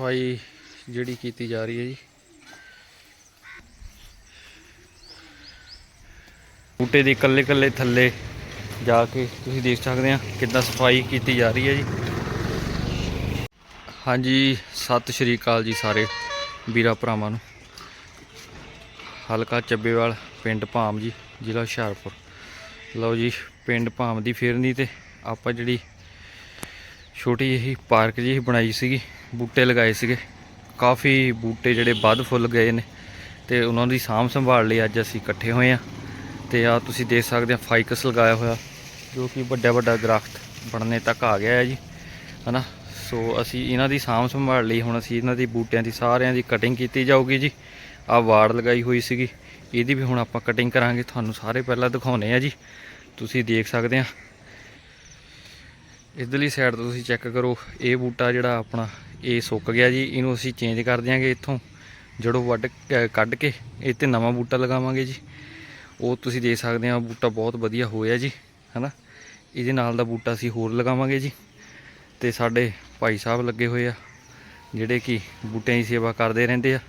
ਸਫ਼ਾਈ ਜਿਹੜੀ ਕੀਤੀ ਜਾ ਰਹੀ ਹੈ ਜੀ। ਬੂਟੇ ਦੇ ਇਕੱਲੇ ਇਕੱਲੇ ਥੱਲੇ ਜਾ ਕੇ ਤੁਸੀਂ ਦੇਖ ਸਕਦੇ ਆ ਕਿੱਦਾਂ ਸਫ਼ਾਈ ਕੀਤੀ ਜਾ ਰਹੀ ਹੈ ਜੀ। ਹਾਂਜੀ, ਸਤਿ ਸ਼੍ਰੀ ਅਕਾਲ ਜੀ ਸਾਰੇ ਵੀਰਾਂ ਭਰਾਵਾਂ ਨੂੰ। ਹਲਕਾ ਚੱਬੇਵਾਲ, ਪਿੰਡ ਭਾਮ ਜੀ, ਜ਼ਿਲ੍ਹਾ ਹੁਸ਼ਿਆਰਪੁਰ। ਲਓ ਜੀ, ਪਿੰਡ ਭਾਮ ਦੀ ਫੇਰਨੀ ਤੇ ਆਪਾਂ ਜਿਹੜੀ ਛੋਟੀ ਜਿਹੀ ਪਾਰਕ ਜਿਹੀ ਬਣਾਈ ਸੀਗੀ ਬੂਟੇ ਲਗਾਏ ਸੀਗੇ। ਕਾਫੀ ਬੂਟੇ ਜਿਹੜੇ ਵੱਧ ਫੁੱਲ ਗਏ ਨੇ ਤੇ ਉਹਨਾਂ ਦੀ ਸਾਂਭ ਸੰਭਾਲ ਲਈ ਅੱਜ ਅਸੀਂ ਇਕੱਠੇ ਹੋਏ ਆ ਤੇ ਆ ਤੁਸੀਂ ਦੇਖ ਸਕਦੇ ਆ ਫਾਈਕਸ ਲਗਾਇਆ ਹੋਇਆ, ਜੋ ਕਿ ਵੱਡਾ ਵੱਡਾ ਦਰਖਤ ਬਣਨੇ ਤੱਕ ਆ ਗਿਆ ਹੈ ਜੀ, ਹਨਾ? ਸੋ ਅਸੀਂ ਇਹਨਾਂ ਦੀ ਸਾਂਭ ਸੰਭਾਲ ਲਈ ਹੁਣ ਅਸੀਂ ਇਹਨਾਂ ਦੀ ਬੂਟਿਆਂ ਦੀ ਸਾਰਿਆਂ ਦੀ ਕਟਿੰਗ ਕੀਤੀ ਜਾਊਗੀ ਜੀ। ਆ ਵਾੜ ਲਗਾਈ ਹੋਈ ਸੀਗੀ, ਇਹਦੀ ਵੀ ਹੁਣ ਆਪਾਂ ਕਟਿੰਗ ਕਰਾਂਗੇ, ਤੁਹਾਨੂੰ ਸਾਰੇ ਪਹਿਲਾਂ ਦਿਖਾਉਨੇ ਆ ਜੀ। ਤੁਸੀਂ ਦੇਖ ਸਕਦੇ ਆ ਇਧਰਲੀ ਸਾਈਡ ਤੋਂ ਤੁਸੀਂ ਚੈੱਕ ਕਰੋ, ਇਹ ਬੂਟਾ ਜਿਹੜਾ ਆਪਣਾ, ਇਹ ਸੁੱਕ ਗਿਆ ਜੀ, ਇਹਨੂੰ ਅਸੀਂ ਚੇਂਜ ਕਰ ਦਿਆਂਗੇ ਇੱਥੋਂ। ਜੜੋਂ ਵੱਢ ਕੱਢ ਕੇ ਇਹ ਤੇ ਨਵਾਂ ਬੂਟਾ ਲਗਾਵਾਂਗੇ ਜੀ। ਉਹ ਤੁਸੀਂ ਦੇਖ ਸਕਦੇ ਆ, ਬੂਟਾ ਬਹੁਤ ਵਧੀਆ ਹੋਇਆ ਜੀ, ਹਨਾ? ਇਹਦੇ ਨਾਲ ਦਾ ਬੂਟਾ ਅਸੀਂ ਹੋਰ ਲਗਾਵਾਂਗੇ ਜੀ। ਤੇ ਸਾਡੇ ਭਾਈ ਸਾਹਿਬ ਲੱਗੇ ਹੋਏ ਆ, ਜਿਹੜੇ ਕਿ ਬੂਟਿਆਂ ਦੀ ਸੇਵਾ ਕਰਦੇ ਰਹਿੰਦੇ ਆ।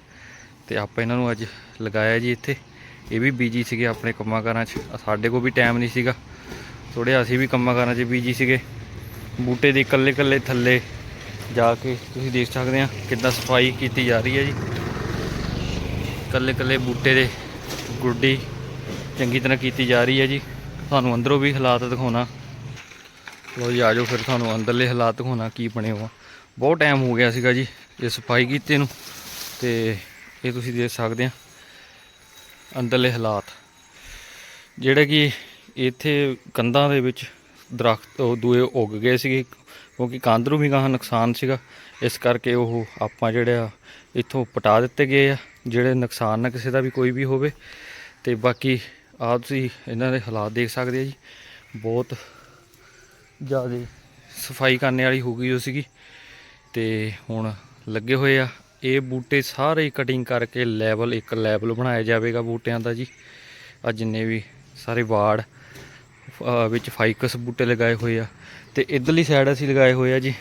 ਤੇ ਆਪਾਂ ਇਹਨਾਂ ਨੂੰ ਅੱਜ ਲਗਾਇਆ ਜੀ ਇੱਥੇ। ਇਹ ਵੀ ਬੀਜੀ ਸੀਗੇ ਆਪਣੇ ਕੰਮਾਂ ਕਾਰਾਂ 'ਚ। ਸਾਡੇ ਕੋਲ ਵੀ ਟਾਈਮ ਨਹੀਂ ਸੀਗਾ। ਥੋੜੇ ਅਸੀਂ ਵੀ ਕੰਮਾਂ ਕਾਰਾਂ 'ਚ ਬੀਜੀ ਸੀਗੇ। ਬੂਟੇ ਦੇ ਇਕੱਲੇ ਇਕੱਲੇ ਥੱਲੇ ਜਾ ਕੇ ਤੁਸੀਂ ਦੇਖ ਸਕਦੇ ਆ ਕਿੱਦਾਂ ਸਫ਼ਾਈ ਕੀਤੀ ਜਾ ਰਹੀ ਹੈ ਜੀ। ਇਕੱਲੇ ਇਕੱਲੇ ਬੂਟੇ ਦੇ ਗੁੱਡੀ ਚੰਗੀ ਤਰ੍ਹਾਂ ਕੀਤੀ ਜਾ ਰਹੀ ਹੈ ਜੀ। ਤੁਹਾਨੂੰ ਅੰਦਰੋਂ ਵੀ ਹਾਲਾਤ ਦਿਖਾਉਣਾ। ਲੋ ਜੀ ਆਜੋ ਫਿਰ ਤੁਹਾਨੂੰ ਅੰਦਰਲੇ ਹਾਲਾਤ ਦਿਖਾਉਣਾ ਕੀ ਬਣੇ ਹੋ ਬਹੁਤ ਟਾਈਮ ਹੋ ਗਿਆ ਸੀਗਾ ਜੀ ਇਹ ਸਫ਼ਾਈ ਕੀਤੇ ਨੂੰ ਤੇ ਇਹ ਤੁਸੀਂ ਦੇਖ ਸਕਦੇ ਆ ਅੰਦਰਲੇ ਹਾਲਾਤ। ਜਿਹੜੇ ਕਿ ਇੱਥੇ ਕੰਧਾਂ ਦੇ ਵਿੱਚ ਦਰਖਤ ਉਹ ਦੂਏ ਉੱਗ ਗਏ ਸੀਗੇ, ਕਿਉਂਕਿ ਕੰਧ ਨੂੰ ਵੀ ਗਾਹਾਂ ਨੁਕਸਾਨ ਸੀਗਾ। ਇਸ ਕਰਕੇ ਉਹ ਆਪਾਂ ਜਿਹੜੇ ਆ, ਇੱਥੋਂ ਪਟਾ ਦਿੱਤੇ ਗਏ ਆ, ਜਿਹੜੇ ਨੁਕਸਾਨ ਨਾ ਕਿਸੇ ਦਾ ਵੀ ਕੋਈ ਵੀ ਹੋਵੇ। ਤੇ ਬਾਕੀ ਆਹ ਤੁਸੀਂ ਇਹਨਾਂ ਦੇ ਹਾਲਾਤ ਦੇਖ ਸਕਦੇ ਆ ਜੀ। ਬਹੁਤ ਜ਼ਿਆਦਾ ਸਫ਼ਾਈ ਕਰਨ ਵਾਲੀ ਹੋ ਗਈ ਉਹ ਸੀਗੀ। ਤੇ ਹੁਣ ਲੱਗੇ ਹੋਏ ਆ, ਇਹ ਬੂਟੇ ਸਾਰੇ ਕਟਿੰਗ ਕਰਕੇ ਲੈਵਲ ਇੱਕ ਲੈਵਲ ਬਣਾਇਆ ਜਾਵੇਗਾ ਬੂਟਿਆਂ ਦਾ ਜੀ। ਆ ਜਿੰਨੇ ਵੀ ਸਾਰੇ ਵਾੜ ਵਿੱਚ ਫਾਈਕਸ ਬੂਟੇ ਲਗਾਏ ਹੋਏ ਆ। ਤੇ ਇਧਰਲੀ ਸਾਈਡ ਅਸੀਂ ਲਗਾਏ ਹੋਏ ਆ ਜੀ।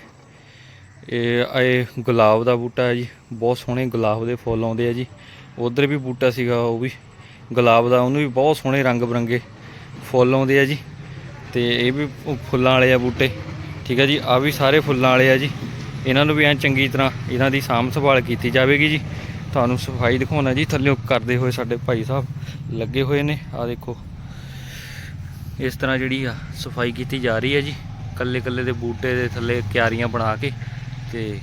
ਇਹ ਇਹ ਗੁਲਾਬ ਦਾ ਬੂਟਾ ਹੈ ਜੀ। ਬਹੁਤ ਸੋਹਣੇ ਗੁਲਾਬ ਦੇ ਫੁੱਲ ਆਉਂਦੇ ਆ ਜੀ। ਉਧਰ ਵੀ ਬੂਟਾ ਸੀਗਾ, ਉਹ ਵੀ ਗੁਲਾਬ ਦਾ, ਉਹਨੂੰ ਵੀ ਬਹੁਤ ਸੋਹਣੇ ਰੰਗ ਬਰੰਗੇ ਫੁੱਲ ਆਉਂਦੇ ਆ ਜੀ। ਤੇ ਇਹ ਵੀ ਫੁੱਲਾਂ ਵਾਲੇ ਆ ਬੂਟੇ। ਠੀਕ ਆ ਜੀ, ਆ ਵੀ ਸਾਰੇ ਫੁੱਲਾਂ ਵਾਲੇ ਆ ਜੀ। ਇਹਨਾਂ ਨੂੰ ਵੀ ਐਂ ਚੰਗੀ ਤਰ੍ਹਾਂ ਇਹਨਾਂ ਦੀ ਸਾਂਭ ਸੰਭਾਲ ਕੀਤੀ ਜਾਵੇਗੀ ਜੀ। ਤੁਹਾਨੂੰ ਸਫ਼ਾਈ ਦਿਖਾਉਣਾ ਜੀ, ਥੱਲੇ ਕਰਦੇ ਹੋਏ ਸਾਡੇ ਭਾਈ ਸਾਹਿਬ ਲੱਗੇ ਹੋਏ ਨੇ। ਆ ਦੇਖੋ। ਇਸ ਤਰ੍ਹਾਂ ਜਿਹੜੀ ਆ ਸਫ਼ਾਈ ਕੀਤੀ ਜਾ ਰਹੀ ਹੈ ਜੀ। ਕੱਲੇ ਕੱਲੇ ਦੇ ਬੂਟੇ ਦੇ ਥੱਲੇ ਕਿਆਰੀਆਂ ਬਣਾ ਕੇ ਤੇ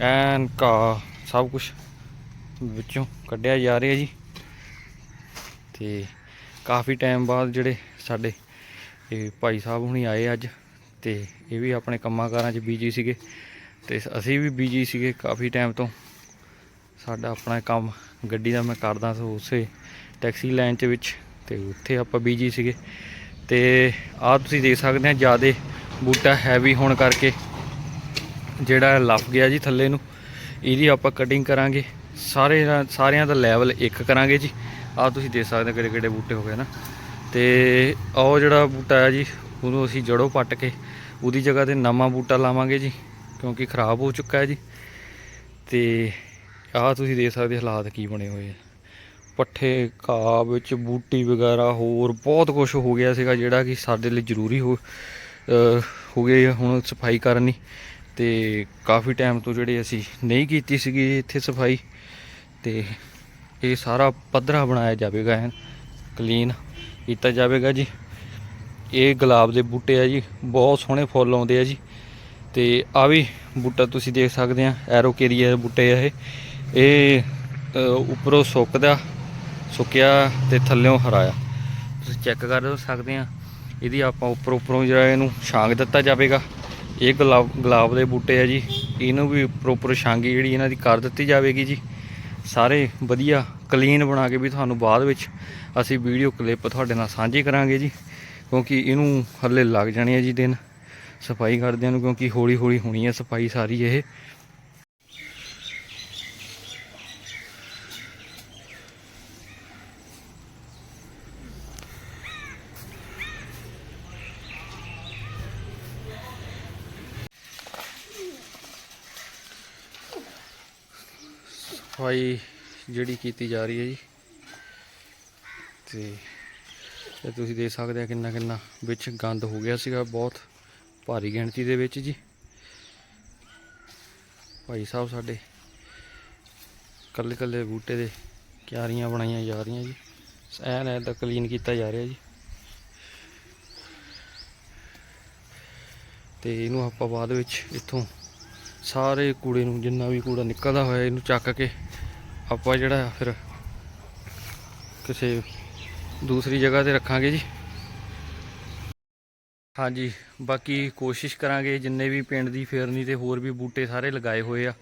ਐਨ ਕਾ ਸਭ ਕੁਝ ਵਿੱਚੋਂ ਕੱਢਿਆ ਜਾ ਰਿਹਾ ਜੀ। ਤੇ ਕਾਫੀ ਟਾਈਮ ਬਾਅਦ ਜਿਹੜੇ ਸਾਡੇ ਇਹ ਭਾਈ ਸਾਹਿਬ ਹੁਣੀ ਆਏ ਅੱਜ ਤੇ ਇਹ ਵੀ ਆਪਣੇ ਕੰਮਾਂ ਕਾਰਾਂ 'ਚ ਬੀਜੀ ਸੀਗੇ। ਤੇ ਅਸੀਂ ਵੀ ਬੀਜੀ ਸੀਗੇ ਕਾਫੀ ਟਾਈਮ ਤੋਂ। ਸਾਡਾ ਆਪਣਾ ਕੰਮ ਗੱਡੀ ਦਾ ਮੈਂ ਕਰਦਾ ਸੋ ਉਸੇ ਟੈਕਸੀ ਲਾਈਨ 'ਚ ਵਿੱਚ ਤੇ ਉੱਥੇ ਆਪਾਂ ਬੀਜੀ ਸੀਗੇ। ਤੇ ਆਹ ਤੁਸੀਂ ਦੇਖ ਸਕਦੇ ਆ, ਜਿਆਦੇ ਬੂਟਾ ਹੈਵੀ ਹੋਣ ਕਰਕੇ ਜਿਹੜਾ ਲੱਫ ਗਿਆ ਜੀ ਥੱਲੇ ਨੂੰ, ਇਹਦੀ ਆਪਾਂ ਕਟਿੰਗ ਕਰਾਂਗੇ। ਸਾਰੇ ਸਾਰਿਆਂ ਦਾ ਲੈਵਲ ਇੱਕ ਕਰਾਂਗੇ ਜੀ। ਆਹ ਤੁਸੀਂ ਦੇਖ ਸਕਦੇ ਕਿਹੜੇ ਕਿਹੜੇ ਬੂਟੇ ਹੋ ਗਏ ਨਾ। ਤੇ ਆਹ ਜਿਹੜਾ ਬੂਟਾ ਹੈ ਜੀ, ਉਹਨੂੰ ਅਸੀਂ ਜੜੋਂ ਪੱਟ ਕੇ ਉਹਦੀ ਜਗ੍ਹਾ ਤੇ ਨਵਾਂ ਬੂਟਾ ਲਾਵਾਂਗੇ ਜੀ, ਕਿਉਂਕਿ ਖਰਾਬ ਹੋ ਚੁੱਕਾ ਹੈ ਜੀ। ਤੇ ਆਹ ਤੁਸੀਂ ਦੇਖ ਸਕਦੇ ਹਾਲਾਤ ਕੀ ਬਣੇ ਹੋਏ ਆ। ਪੱਠੇ ਘਾਹ ਵਿੱਚ ਬੂਟੀ ਵਗੈਰਾ ਹੋਰ ਬਹੁਤ ਕੁਝ ਹੋ ਗਿਆ ਸੀਗਾ ਜਿਹੜਾ ਕਿ ਸਾਡੇ ਲਈ ਜ਼ਰੂਰੀ ਹੋ ਹੋ ਗਏ ਹੁਣ ਸਫ਼ਾਈ ਕਰਨੀ ਤੇ ਕਾਫੀ ਟਾਈਮ ਤੋਂ ਜਿਹੜੇ ਅਸੀਂ ਨਹੀਂ ਕੀਤੀ ਸੀਗੀ ਇੱਥੇ ਸਫ਼ਾਈ, ਤੇ ਇਹ ਸਾਰਾ ਪੱਧਰਾ ਬਣਾਇਆ ਜਾਵੇਗਾ ਐਨ ਕਲੀਨ ਕੀਤਾ ਜਾਵੇਗਾ ਜੀ। ਇਹ ਗੁਲਾਬ ਦੇ ਬੂਟੇ ਆ ਜੀ, ਬਹੁਤ ਸੋਹਣੇ ਫੁੱਲ ਆਉਂਦੇ ਆ ਜੀ। ਤੇ ਆ ਵੀ ਬੂਟਾ ਤੁਸੀਂ ਦੇਖ ਸਕਦੇ ਆ ਐਰੋਕੇਰੀਆ ਦੇ ਬੂਟੇ ਆ ਇਹ। ਇਹ ਉੱਪਰੋਂ ਸੁੱਕਦਾ ਸੁੱਕਿਆ ਤੇ ਥੱਲੇੋਂ ਹਰਾਇਆ। ਤੁਸੀਂ ਚੈੱਕ ਕਰ ਸਕਦੇ ਆ, ਇਹਦੀ ਆਪਾਂ ਉੱਪਰ ਉੱਪਰੋਂ ਜਿਹੜਾ ਇਹਨੂੰ ਛਾਂਗ ਦਿੱਤਾ ਜਾਵੇਗਾ। ਇਹ ਗੁਲਾਬ ਗੁਲਾਬ ਦੇ ਬੂਟੇ ਆ ਜੀ। ਇਹਨੂੰ ਵੀ ਉੱਪਰ ਉੱਪਰ ਛਾਂਗੀ ਜਿਹੜੀ ਇਹਨਾਂ ਦੀ ਕਰ ਦਿੱਤੀ ਜਾਵੇਗੀ ਜੀ। ਸਾਰੇ ਵਧੀਆ ਕਲੀਨ ਬਣਾ ਕੇ ਵੀ ਤੁਹਾਨੂੰ ਬਾਅਦ ਵਿੱਚ ਅਸੀਂ ਵੀਡੀਓ ਕਲਿੱਪ ਤੁਹਾਡੇ ਨਾਲ ਸਾਂਝੀ ਕਰਾਂਗੇ ਜੀ। ਕਿਉਂਕਿ ਇਹਨੂੰ ਹੱਲੇ ਲੱਗ ਜਾਣੇ ਆ ਜੀ ਦਿਨ। ਸਫ਼ਾਈ ਕਰਦਿਆਂ ਨੂੰ ਕਿਉਂਕਿ ਹੌਲੀ ਹੌਲੀ ਹੋਣੀ ਹੈ ਸਫ਼ਾਈ ਸਾਰੀ ਇਹ। ਸਫ਼ਾਈ ਜਿਹੜੀ ਕੀਤੀ ਜਾ ਰਹੀ ਹੈ ਜੀ। ਤੇ ਇਹ ਤੁਸੀਂ ਦੇਖ ਸਕਦੇ ਆ ਕਿੰਨਾ ਕਿੰਨਾ ਵਿੱਚ ਗੰਦ ਹੋ ਗਿਆ ਸੀਗਾ, ਬਹੁਤ ਭਾਰੀ ਗਿਣਤੀ ਦੇ ਵਿੱਚ ਜੀ। ਭਾਈ ਸਾਹਿਬ ਸਾਡੇ ਕੱਲੇ ਕੱਲੇ ਬੂਟੇ ਦੇ ਕਿਆਰੀਆਂ ਬਣਾਈਆਂ ਜਾ ਰਹੀਆਂ ਜੀ। ਐਨ ਐਦਾਂ ਕਲੀਨ ਕੀਤਾ ਜਾ ਰਿਹਾ ਜੀ। ਤੇ ਇਹਨੂੰ ਆਪਾਂ ਬਾਅਦ ਵਿੱਚ ਇੱਥੋਂ ਸਾਰੇ ਕੂੜੇ ਨੂੰ ਜਿੰਨਾ ਵੀ ਕੂੜਾ ਨਿਕਲਦਾ ਹੋਇਆ ਇਹਨੂੰ ਚੱਕ ਕੇ ਆਪਾਂ ਜਿਹੜਾ ਫਿਰ ਕਿਸੇ ਦੂਸਰੀ ਜਗ੍ਹਾ ਤੇ ਰੱਖਾਂਗੇ ਜੀ। ਹਾਂਜੀ, ਬਾਕੀ ਕੋਸ਼ਿਸ਼ ਕਰਾਂਗੇ ਜਿੰਨੇ ਵੀ ਪਿੰਡ ਦੀ ਫੇਰਨੀ ਤੇ ਹੋਰ ਵੀ ਬੂਟੇ ਸਾਰੇ ਲਗਾਏ ਹੋਏ ਆ,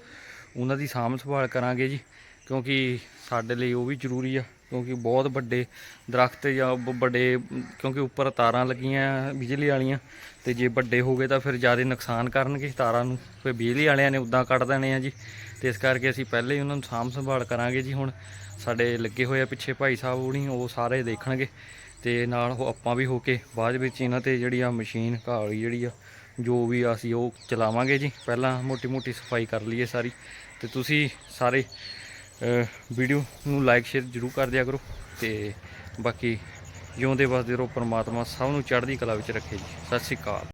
ਉਹਨਾਂ ਦੀ ਸਾਂਭ ਸੰਭਾਲ ਕਰਾਂਗੇ ਜੀ, ਕਿਉਂਕਿ ਸਾਡੇ ਲਈ ਉਹ ਵੀ ਜ਼ਰੂਰੀ ਆ। ਕਿਉਂਕਿ ਬਹੁਤ ਵੱਡੇ ਦਰਖਤ ਜਾਂ ਬ- ਵੱਡੇ, ਕਿਉਂਕਿ ਉੱਪਰ ਤਾਰਾਂ ਲੱਗੀਆਂ ਬਿਜਲੀ ਵਾਲੀਆਂ, ਤੇ ਜੇ ਵੱਡੇ ਹੋ ਗਏ ਤਾਂ ਫਿਰ ਜ਼ਿਆਦਾ ਨੁਕਸਾਨ ਕਰਨਗੇ ਤਾਰਾਂ ਨੂੰ। ਫਿਰ ਬਿਜਲੀ ਵਾਲਿਆਂ ਨੇ ਉਦਾਂ ਕੱਟ ਦੇਣੇ ਆ ਜੀ। ਤੇ ਇਸ ਕਰਕੇ ਅਸੀਂ ਪਹਿਲੇ ਹੀ ਉਹਨਾਂ ਨੂੰ ਸਾਂਭ ਸੰਭਾਲ ਕਰਾਂਗੇ ਜੀ ਹੁਣ। ਸਾਡੇ ਲੱਗੇ ਹੋਏ ਆ ਪਿੱਛੇ ਭਾਈ ਸਾਹਿਬ ਹੋਣੀ, ਉਹ ਸਾਰੇ ਦੇਖਣਗੇ। ਤੇ ਨਾਲ ਉਹ ਆਪਾਂ ਵੀ ਹੋ ਕੇ ਬਾਅਦ ਵਿੱਚ ਇਹਨਾਂ ਤੇ ਜਿਹੜੀ ਆ ਮਸ਼ੀਨ, ਘਾਲੀ ਜਿਹੜੀ ਆ, ਜੋ ਵੀ ਆ ਅਸੀਂ ਉਹ ਚਲਾਵਾਂਗੇ ਜੀ। ਪਹਿਲਾਂ ਮੋਟੀ ਮੋਟੀ ਸਫ਼ਾਈ ਕਰ ਲਈਏ ਸਾਰੀ। ਤੇ ਤੁਸੀਂ ਸਾਰੇ ਵੀਡੀਓ ਨੂੰ ਲਾਈਕ, ਸ਼ੇਅਰ ਜ਼ਰੂਰ ਕਰ ਦਿਆ ਕਰੋ ਤੇ ਬਾਕੀ ਜਿਉਂਦੇ ਵਸਦੇ ਰਹੋ, ਪਰਮਾਤਮਾ ਸਭ ਨੂੰ ਚੜ੍ਹਦੀ ਕਲਾ ਵਿੱਚ ਰੱਖੇ ਜੀ। ਸਤਿ ਸ਼੍ਰੀ ਅਕਾਲ।